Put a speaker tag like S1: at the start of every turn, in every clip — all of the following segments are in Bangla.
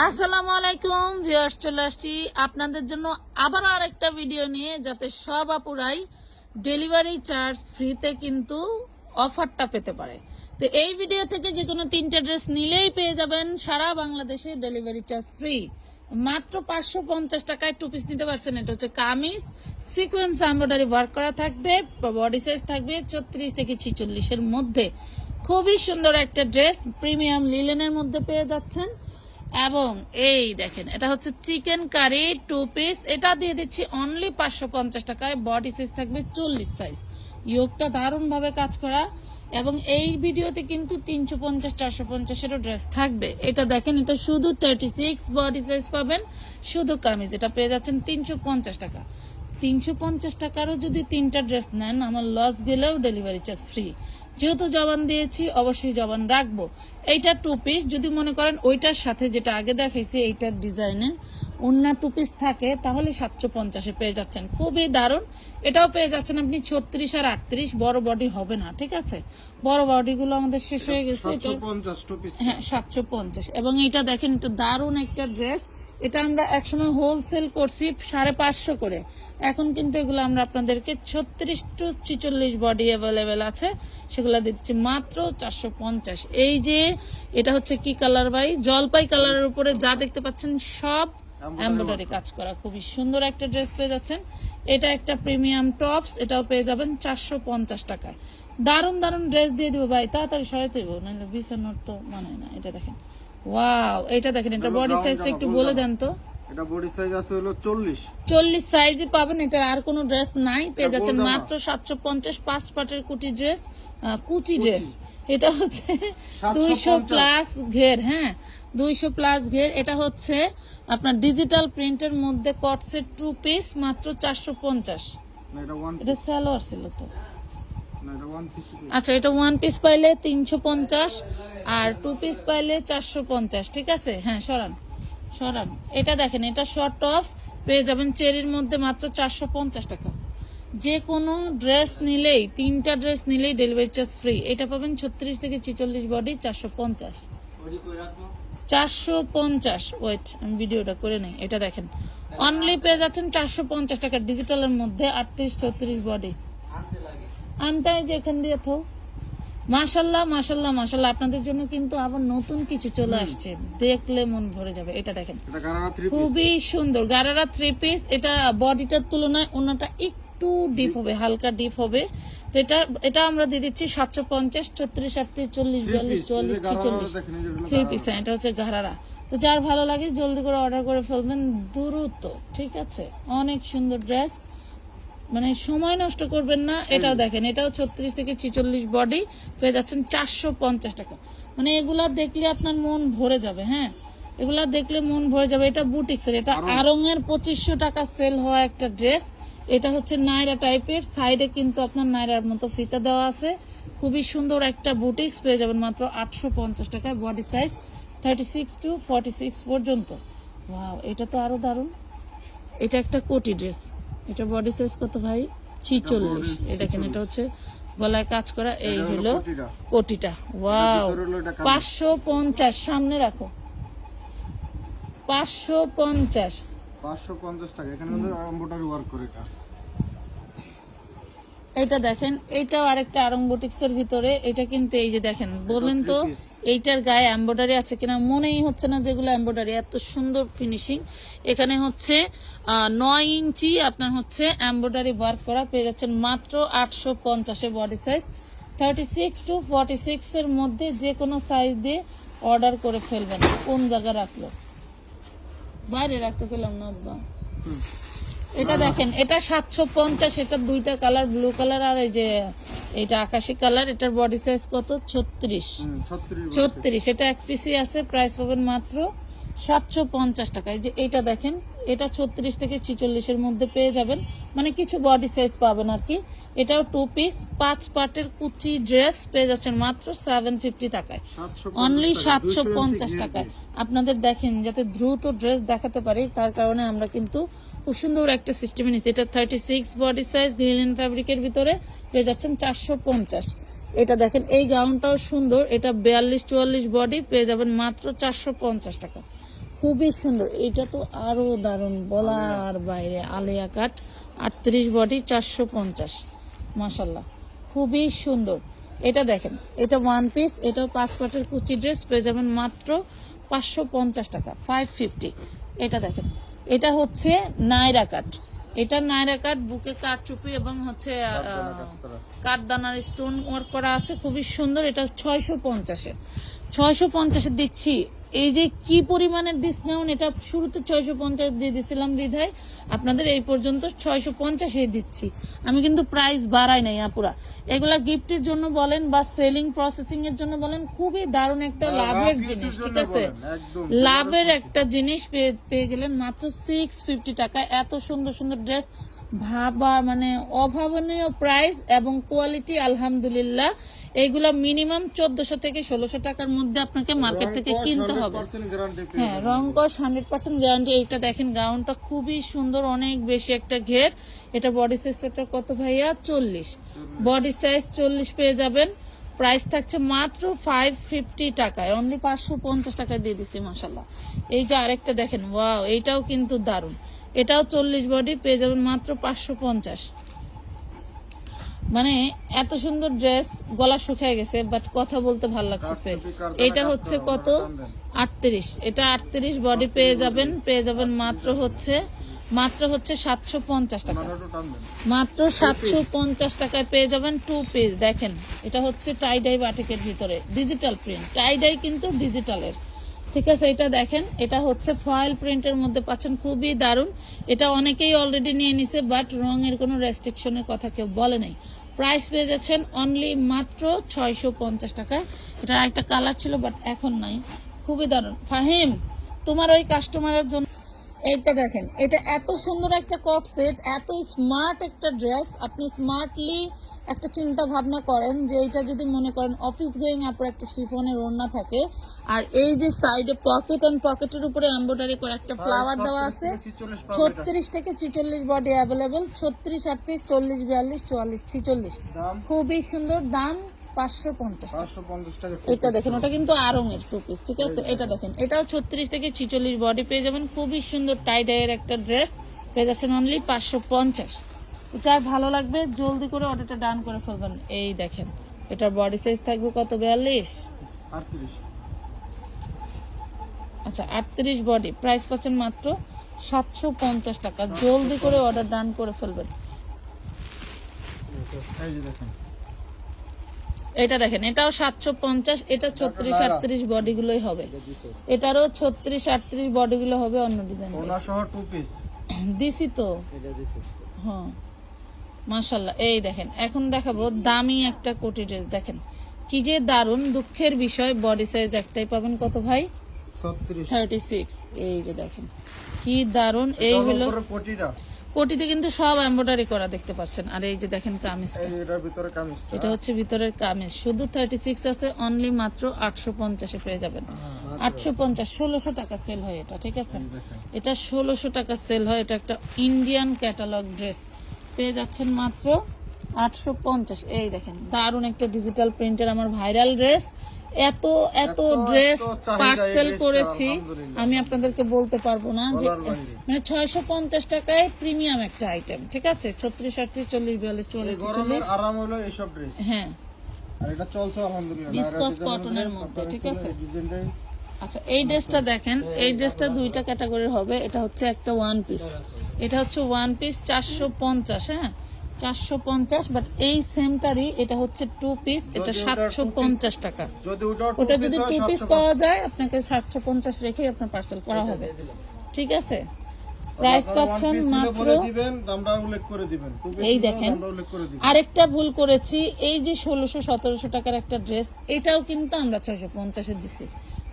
S1: আসসালামু আলাইকুম, ভিউয়ার্স, চলে আসছি আপনাদের জন্য আবার আরেকটা ভিডিও নিয়ে, যাতে সব আপুরাই ডেলিভারি চার্জ ফ্রিতে কিন্তু অফারটা পেতে পারে। তো এই ভিডিও থেকে যে কোনো তিনটা ড্রেস নিলেই পেয়ে যাবেন সারা বাংলাদেশে ডেলিভারি চার্জ ফ্রি। মাত্র পাঁচশো পঞ্চাশ টাকায় টু পিস নিতে পারছেন। এটা হচ্ছে কামিজ সিকোয়েন্স এমব্রয়ডারি ওয়ার্ক করা থাকবে বডি সাইজ থাকবে ছত্রিশ থেকে ছিচল্লিশের মধ্যে। খুবই সুন্দর একটা ড্রেস প্রিমিয়াম লিলেনের মধ্যে পেয়ে যাচ্ছেন। এবং এই দেখেন, এটা হচ্ছে চিকেন কারি টু পিস এটা দিয়ে দিচ্ছি অনলি পাঁচশো পঞ্চাশ টাকায়। বডি সাইজ থাকবে চল্লিশ সাইজ ইয়োগটা দারুণ ভাবে কাজ করা। এবং এই ভিডিওতে কিন্তু তিনশো পঞ্চাশ, চারশো পঞ্চাশেরও ড্রেস থাকবে। এটা দেখেন, এটা শুধু থার্টি সিক্স বডি সাইজ পাবেন। শুধু কামিজ। এটা পেয়ে যাচ্ছেন তিনশো পঞ্চাশ টাকা। তিনশো পঞ্চাশ টাকারও যদি তিনটা ড্রেস নেন, আমার লস গেলেও ডেলিভারি চার্জ ফ্রি যেহেতু জবান দিয়েছি অবশ্যই জবান রাখব। এইটা টু পিস যদি মনে করেন ওইটার সাথে যেটা আগে দেখাইছি এইটার ডিজাইনের অন্য টু পিস থাকে তাহলে সাতশো পঞ্চাশে পেয়ে যাচ্ছেন। খুবই দারুণ। এটাও পেয়ে যাচ্ছেন আপনি ছত্রিশ আর আটত্রিশ বড় বডি হবে না ঠিক আছে? বড় বডি গুলো আমাদের শেষ হয়ে গেছে হ্যাঁ সাতশো পঞ্চাশ। এবং এটা দেখেন এটা দারুণ একটা ড্রেস এটা আমরা একসময় হোলসেল করছি সাড়ে পাঁচশো করে। এখন কিন্তু এগুলো আমরা আপনাদেরকে ছত্রিশ টু ছিচল্লিশ বডি অ্যাভেলেবেল আছে। সেগুলো দিচ্ছি মাত্র চারশো পঞ্চাশ। এই যে এটা হচ্ছে কি কালার ভাই? জলপাই কালারের উপরে যা দেখতে পাচ্ছেন সব এমব্রয়ডারি কাজ করা। খুবই সুন্দর একটা ড্রেস পেয়ে যাচ্ছেন। এটা একটা প্রিমিয়াম টপস এটাও পেয়ে যাবেন চারশো পঞ্চাশ টাকায়। দারুণ দারুণ ড্রেস দিয়ে দিব ভাই। তাড়াতাড়ি সরাইতে দিব নাহলে বিছানোর তো মানে না। এটা দেখেন। ওয়াও এটা দেখেন এটা বডি সাইজটা একটু বলে দেন তো।
S2: এটা বডি সাইজ আছে হলো চল্লিশ।
S1: চল্লিশ সাইজে পাবেন এটা আর কোনো ড্রেস নাই। পেয়ে
S2: এটা
S1: যাচ্ছেন মাত্র সাতশো পঞ্চাশ পাঁচ পাটের কুটি ড্রেস কুচি ড্রেস এটা হচ্ছে
S2: 750
S1: দুইশো প্লাস ঘের হ্যাঁ? দুইশো প্লাস ঘের। এটা হচ্ছে আপনার ডিজিটাল প্রিন্টের মধ্যে কটসের টু পিস মাত্র চারশো পঞ্চাশ।
S2: না এটা
S1: সালোয়ার ছিল তো। আচ্ছা এটা ওয়ান পিস পাইলে তিনশো পঞ্চাশ আর টু পিস পাইলে চারশো পঞ্চাশ। ঠিক আছে? হ্যাঁ সরান। সরান। এটা দেখেন এটা শর্ট টপস পেয়ে যাবেন চেরির মধ্যে মাত্র চারশো পঞ্চাশ টাকা। যে কোনো ড্রেস নিলেই তিনটা ড্রেস নিলেই ডেলিভারি চার্জ ফ্রি এটা পাবেন ছত্রিশ থেকে ছিচল্লিশ বডি চারশো পঞ্চাশ। চারশো পঞ্চাশ। ওয়েট আমি ভিডিওটা করে নেই। এটা দেখেন অনলি পেয়ে যাচ্ছেন চারশো পঞ্চাশ টাকা ডিজিটালের মধ্যে আটত্রিশ ছত্রিশ বডি আনতে যে এখান দিয়ে থো মাশাল্লাহ মাশাল্লাহ মাশাল্লাহ। আপনাদের জন্য কিন্তু আবার নতুন কিছু চলে আসছে। দেখলে মন ভরে যাবে। এটা দেখেন।
S2: গারারা
S1: খুবই সুন্দর। গারারা থ্রি পিস এটা বডিটার তুলনায় অন্যটা একটু ডিপ হবে হালকা ডিপ হবে। তো এটা এটা আমরা দিয়ে দিচ্ছি সাতশো পঞ্চাশ ছত্রিশ আটত্রিশ চল্লিশ বিয়াল্লিশ
S2: গারারা
S1: ছিচল্লিশ। থ্রি
S2: গারারা।
S1: পিস এটা হচ্ছে ঘাড়ারা তো যার ভালো লাগে জলদি করে অর্ডার করে ফেলবেন। দ্রুত ঠিক আছে? অনেক সুন্দর ড্রেস মানে সময় নষ্ট করবেন না এটাও দেখেন এটাও ছত্রিশ থেকে ছিচল্লিশ বডি পেয়ে যাচ্ছেন চারশো পঞ্চাশ টাকা। মানে এগুলা দেখলে আপনার মন ভরে যাবে হ্যাঁ? এগুলা দেখলে মন ভরে যাবে এটা বুটিক্সের এটা আরং এর পঁচিশশো টাকা সেল হওয়া একটা ড্রেস এটা হচ্ছে নাইরা টাইপের সাইডে কিন্তু আপনার নাইরার মতো ফিতা দেওয়া আছে। খুবই সুন্দর একটা বুটিক্স পেয়ে যাবেন মাত্র আটশো পঞ্চাশ টাকায় body size thirty six to forty six পর্যন্ত। ওয়াও এটা তো আরও দারুণ। এটা একটা কোটি ড্রেস এটা বডি সাইজ কত ভাই? ছিচল্লিশ। এই দেখেন এটা হচ্ছে গলায় কাজ করা এই
S2: হলো কোটিটা।
S1: ওয়াও। পাঁচশো পঞ্চাশ সামনে রাখো। পাঁচশো পঞ্চাশ।
S2: পাঁচশো পঞ্চাশ টাকা। এখানে ওয়ার্ক করে এটা
S1: দেখেন এইটাও আরেকটা আরং বুটিক্স এর ভিতরে এটা কিন্তু এই যে দেখেন বললেন তো এইটার গায়ে এম্বয়ডারি আছে কিনা মনেই হচ্ছে না যেগুলো এম্বয়ডারি এত সুন্দর ফিনিশিং এখানে হচ্ছে নয় ইঞ্চি আপনার হচ্ছে এম্বয়ডারি ওয়ার্ক করা পেয়ে যাচ্ছেন মাত্র আটশো পঞ্চাশে body size thirty six to forty six এর মধ্যে যে কোনো সাইজ দিয়ে অর্ডার করে ফেলবেন কোন জায়গা রাখল? বাইরে রাখতে পেলাম না আব্বা। এটা দেখেন এটা সাতশো পঞ্চাশ এটা দুইটা কালার ব্লু কালার আর এই যে এটা আকাশি কালার এটার বডি সাইজ কত? ছত্রিশ।
S2: ছত্রিশ
S1: এটা এক পিসি আছে প্রাইস পাবেন মাত্র সাতশো পঞ্চাশ টাকা। এই যে এটা দেখেন এটা ছত্রিশ থেকে ছিচল্লিশের মধ্যে পেয়ে যাবেন। মানে কিছু বডি সাইজ পাবেন আর কি। এটাও টু পিস পাঁচ পার্টের কুচি ড্রেস পেয়ে যাচ্ছেন মাত্র সেভেন ফিফটি টাকায়। অনলি সাতশো পঞ্চাশ টাকায়। আপনাদের দেখেন যাতে দ্রুত ড্রেস দেখাতে পারি তার কারণে আমরা কিন্তু খুব সুন্দর একটা সিস্টেম নিচ্ছি এটা thirty six body size linen ফ্যাব্রিকের ভিতরে পেয়ে যাচ্ছেন চারশো পঞ্চাশ। এটা দেখেন, এই গাউনটাও সুন্দর। এটা বিয়াল্লিশ, চুয়াল্লিশ বডি পেয়ে যাবেন মাত্র চারশো পঞ্চাশ টাকা। খুবই সুন্দর। এটা তো আরও দারুণ। বলার বাইরে আলিয়া কাট, আটত্রিশ বডি চারশো পঞ্চাশ। মাসাল্লাহ খুবই সুন্দর। এটা দেখেন, এটা ওয়ান পিস এটা পাঁচ পাটের কুচি ড্রেস পেয়ে যাবেন মাত্র পাঁচশো পঞ্চাশ টাকা ফাইভ ফিফটি এটা দেখেন এটা হচ্ছে নাইরা কাঠ। এটা নাইরা কাঠ বুকে কাঠ চুপি এবং হচ্ছে কাঠদানার স্টোন ওয়ার্ক করা আছে খুবই সুন্দর। এটা ছয়শো পঞ্চাশে। ছয়শো পঞ্চাশে দিচ্ছি। এই যে কি পরিমাণের ডিসকাউন্ট এটা শুরুতে ছয়শো পঞ্চাশ দিয়ে দিছিলাম বিধায়। আপনাদের এই পর্যন্ত ছয়শো পঞ্চাশে দিচ্ছি। আমি কিন্তু প্রাইস বাড়াই নাই আপুরা। এগুলা গিফটের জন্য বলেন বা সেলিং প্রসেসিং এর জন্য বলেন খুবই দারুণ একটা লাভের জিনিস ঠিক আছে? লাভের একটা জিনিস পেয়ে পেয়ে গেলেন মাত্র সিক্স ফিফটি টাকা এত সুন্দর সুন্দর ড্রেস ভাবা মানে অভাবনীয় প্রাইস এবং কোয়ালিটি আলহামদুলিল্লাহ। এইগুলা মিনিমাম চোদ্দশো থেকে ষোলোশো টাকার মধ্যে আপনাকে মার্কেট থেকে কিনতে হবে। হ্যাঁ রং কস হান্ড্রেড পার্সেন্ট গ্যারান্টি এইটা দেখেন গাউনটা খুবই সুন্দর অনেক বেশি একটা ঘের। এটা বডি সাইজ সাইজটা কত ভাইয়া? চল্লিশ। বডি সাইজ চল্লিশ পেয়ে যাবেন। প্রাইস থাকছে মাত্র ফাইভ ফিফটি টাকায়। অনলি পাঁচশো পঞ্চাশ টাকায় দিয়ে দিচ্ছি মাসাল্লাহ এই যে আরেকটা দেখেন ওয়াও এইটাও কিন্তু দারুণ। এটাও চল্লিশ বডি পেয়ে যাবেন মাত্র পাঁচশো পঞ্চাশ। মানে এত সুন্দর ড্রেস গলা শুকিয়ে গেছে বাট কথা বলতে ভালো লাগতেছে। এটা হচ্ছে কত? আটত্রিশ। এটা আটত্রিশ বডি পেয়ে যাবেন পেয়ে যাবেন মাত্র হচ্ছে মাত্র হচ্ছে সাতশো পঞ্চাশ টাকা। মাত্র সাতশো পঞ্চাশ টাকায় পেয়ে যাবেন টু পিস দেখেন এটা হচ্ছে টাইডাই বাটিকের ভিতরে ডিজিটাল প্রিন্ট টাইডাই কিন্তু ডিজিটালের ঠিক আছে, এটা দেখেন, এটা হচ্ছে ফয়েল প্রিন্টের মধ্যে পাচ্ছেন, খুবই দারুণ। এটা অনেকেই অলরেডি নিয়ে নিছে বাট রঙের কোনো রেস্ট্রিকশনের কথা কেউ বলে নাই। প্রাইস পেয়ে যাচ্ছেন অনলি মাত্র ছয়শো পঞ্চাশ টাকায় এটা একটা কালার ছিল বাট এখন নাই। খুবই দারুণ। ফাহিম, তোমার ওই কাস্টমারের জন্য এইটা দেখেন, এটা এত সুন্দর একটা কট সেট এত স্মার্ট একটা ড্রেস আপনি স্মার্টলি একটা চিন্তা ভাবনা করেন যে এটা যদি মনে করেন অফিস গোয়িং আপনার একটা শিফনের ওড়না থাকে আর এই যে সাইডে পকেট অ্যান্ড পকেটের উপরে এমব্রয়ডারি করে একটা ফ্লাওয়ার দেওয়া আছে
S2: 46 পাবে এটা।
S1: ছত্রিশ থেকে ছিচল্লিশ বডি অ্যাভেলেবেল ছত্রিশ আটত্রিশ চল্লিশ বিয়াল্লিশ চুয়াল্লিশ ছিচল্লিশ। খুবই সুন্দর দাম পাঁচশো পঞ্চাশ
S2: 550 টাকা
S1: এটা দেখেন ওটা কিন্তু আরঙের টু পিস ঠিক আছে? এটা দেখেন এটাও ছত্রিশ থেকে ছিচল্লিশ বডি পেয়ে যাবেন। খুবই সুন্দর টাই ডাইয়ের একটা ড্রেস পেয়ে যাচ্ছেন অনলি পাঁচশো পঞ্চাশ। যার ভালো লাগবে জলদি করে অর্ডারটা ডান করে ফেলবেন। এই দেখেন এটার বডি সাইজ থাকবে কত? বিয়াল্লিশ? আচ্ছা আটত্রিশ বডি প্রাইস পাচ্ছেন মাত্র সাতশো পঞ্চাশ টাকা। জলদি করে অর্ডার ডান করে ফেলবেন। এটা দেখেন এটাও সাতশো পঞ্চাশ এটা ছত্রিশ আটত্রিশ বডি গুলোই হবে। এটারও ছত্রিশ আটত্রিশ বডি গুলো হবে অন্য ডিজাইন দিছি তো। হ্যাঁ। মাশাল্লাহ এই দেখেন এখন দেখাবো দামি একটা কোটি ড্রেস দেখেন। কি যে দারুণ দুঃখের বিষয় বডি সাইজ একটাই পাবেন কত ভাই? থার্টি সিক্স এই যে দেখেন কি দারুণ এই হলো কোটিতে কিন্তু সব এমব্রয়ডারি করা দেখতে পাচ্ছেন আর এই যে দেখেন কামিজটা।
S2: ভিতরে
S1: এটা হচ্ছে ভিতরের কামিজ শুধু থার্টি সিক্স আছে অনলি মাত্র আটশো পঞ্চাশে পেয়ে যাবেন। আটশো পঞ্চাশ ষোলোশো টাকা সেল হয় এটা ঠিক আছে? এটা ষোলোশো টাকা সেল হয় এটা একটা ইন্ডিয়ান ক্যাটালগ ড্রেস পেয়ে যাচ্ছেন মাত্র আটশো পঞ্চাশ। এই দেখেন দারুণ একটা ডিজিটাল প্রিন্টের আমার ভাইরাল ড্রেস এত এত ড্রেস পার্সেল করেছি। আমি আপনাদেরকে বলতে পারব না যে মানে ছয়শো পঞ্চাশ টাকায় প্রিমিয়াম একটা আইটেম ঠিক আছে? ছত্রিশ আটত্রিশ চল্লিশ বিয়াল্লিশ চল্লিশ চল্লিশ
S2: আরাম হলো এইসব ড্রেস
S1: হ্যাঁ।
S2: আর এটা চলছে আলহামদুলিল্লাহ। Season
S1: মধ্যে, ঠিক আছে? আচ্ছা এই ড্রেসটা দেখেন এই ড্রেসটা দুইটা ক্যাটাগরির হবে। এটা হচ্ছে একটা ওয়ান পিস এটা হচ্ছে ওয়ান পিস চারশো পঞ্চাশ হ্যাঁ? চারশো পঞ্চাশ বাট এই সেমটারই এটা হচ্ছে টু পিস এটা সাতশো পঞ্চাশ টাকা।
S2: ওটা
S1: যদি টু পিস পাওয়া যায় আপনাকে সাতশো পঞ্চাশ রেখে আপনার পার্সেল করা হবে। ঠিক আছে? প্রাইস পাচ্ছেন মাত্র এই দেখেন। আরেকটা ভুল করেছি এই যে ষোলোশো সতেরোশো টাকার একটা ড্রেস এটাও কিন্তু আমরা ছয়শো পঞ্চাশে দিছি।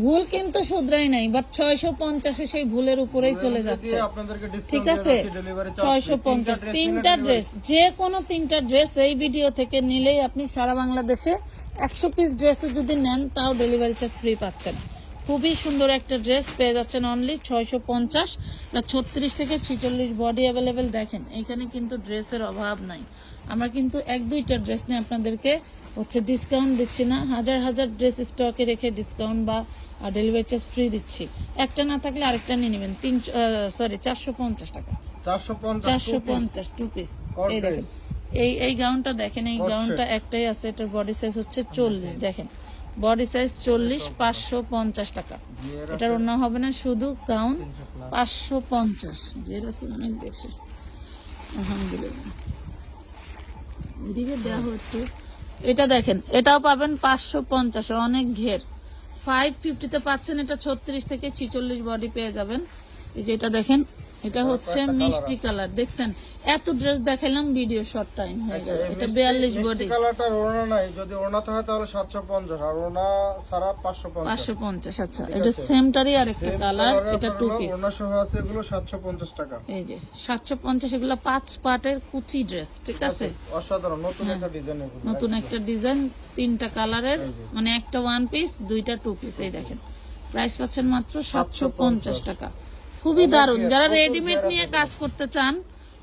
S1: ভুল কিন্তু শুধরাই নাই বাট ছয়শো পঞ্চাশে সেই ভুলের উপরেই চলে যাচ্ছে। ঠিক আছে? ছয়শো পঞ্চাশ তিনটা ড্রেস যে কোনো তিনটা ড্রেস এই ভিডিও থেকে নিলেই আপনি সারা বাংলাদেশে একশো পিস ড্রেসে যদি নেন তাও ডেলিভারি চার্জ ফ্রি পাচ্ছেন। খুবই সুন্দর একটা ড্রেস পেয়ে যাচ্ছেন অনলি ছয়শো পঞ্চাশ। ছত্রিশ থেকে ছিচল্লিশ বডি অ্যাভেলেবেল দেখেন এখানে কিন্তু ড্রেসের অভাব নাই। আমরা কিন্তু এক দুইটা ড্রেস নিয়ে আপনাদেরকে হচ্ছে ডিসকাউন্ট দিচ্ছি না। হাজার হাজার ড্রেস স্টকে রেখে ডিসকাউন্ট বা ডেলিভারি চার্জ ফ্রি দিচ্ছি। একটা না থাকলে আরেকটা নিয়ে নেবেন। তিন সরি চারশো পঞ্চাশ টাকা।
S2: চারশো পঞ্চাশ
S1: টু পিস এই দেখেন। এই এই গাউনটা দেখেন এই গাউনটা একটাই আছে এটার বডি সাইজ হচ্ছে চল্লিশ। দেখেন বডি সাইজ চল্লিশ পাঁচশো পঞ্চাশ টাকা। এটার অন্য হবে না শুধু গাউন পাঁচশো পঞ্চাশ। যেটা আছে অনেক বেশি। আলহামদুলিল্লাহ। এদিকে দেওয়া হচ্ছে এটা দেখেন, এটাও পাবেন পাঁচশো পঞ্চাশে, অনেক ঘের। ফাইভ ফিফটিতে পাচ্ছেন, এটা ছত্রিশ থেকে ছিচল্লিশ বডি পেয়ে যাবেন। এই যে এটা দেখেন এটা হচ্ছে মিষ্টি কালার। দেখছেন এত ড্রেস দেখাইলাম ভিডিও শর্ট টাইম হয়ে যাবে এটা বিয়াল্লিশ বডি
S2: কালারটার ওড়না নাই। যদি ওড়নাতে হয় তাহলে সাতশো পঞ্চাশ আর ওড়না পঞ্চাশ।
S1: পাঁচশো পঞ্চাশ আচ্ছা। এটা সেমটারই আর একটা কালার এটা টু পিস
S2: ওড়না সহ আছে এগুলো সাতশো পঞ্চাশ টাকা।
S1: এই যে সাতশো পঞ্চাশ এগুলো পাঁচ পার্টের কুচি ড্রেস ঠিক আছে?
S2: অসাধারণ। নতুন একটা ডিজাইন এগুলো
S1: নতুন একটা ডিজাইন তিনটা কালারের মানে একটা ওয়ান পিস দুইটা টু পিস এই দেখেন। প্রাইস পাচ্ছেন মাত্র সাতশো পঞ্চাশ টাকা। খুবই দারুণ। যারা রেডিমেড নিয়ে কাজ করতে চান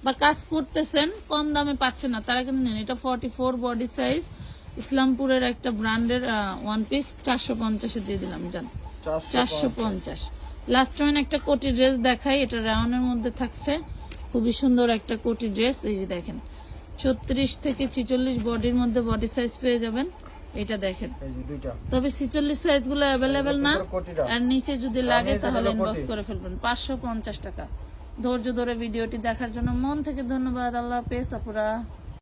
S1: বা কাজ করতেছেন কম দামে পাচ্ছেন না তারা কিন্তু নেন। এটা ফর্টি ফোর বডি সাইজ ইসলামপুরের একটা ব্র্যান্ডের ওয়ান পিস চারশো পঞ্চাশে দিয়ে দিলাম জান।
S2: চারশো
S1: চারশো পঞ্চাশ। লাস্ট টাইম একটা কোটি ড্রেস দেখাই এটা রাউন্ডের মধ্যে থাকছে। খুবই সুন্দর একটা কোটি ড্রেস এই যে দেখেন। ছত্রিশ থেকে ছিচল্লিশ বডির মধ্যে বডি সাইজ পেয়ে যাবেন। এটা দেখেন। তবে ছিচল্লিশ সাইজগুলো অ্যাভেলেবেল না। আর নিচে যদি লাগে তাহলে
S2: হলো
S1: ইনবক্স করে ফেলবেন। পাঁচশো পঞ্চাশ টাকা। ধৈর্য ধরে ভিডিওটি দেখার জন্য মন থেকে ধন্যবাদ। আল্লাহ পেস আপুরা।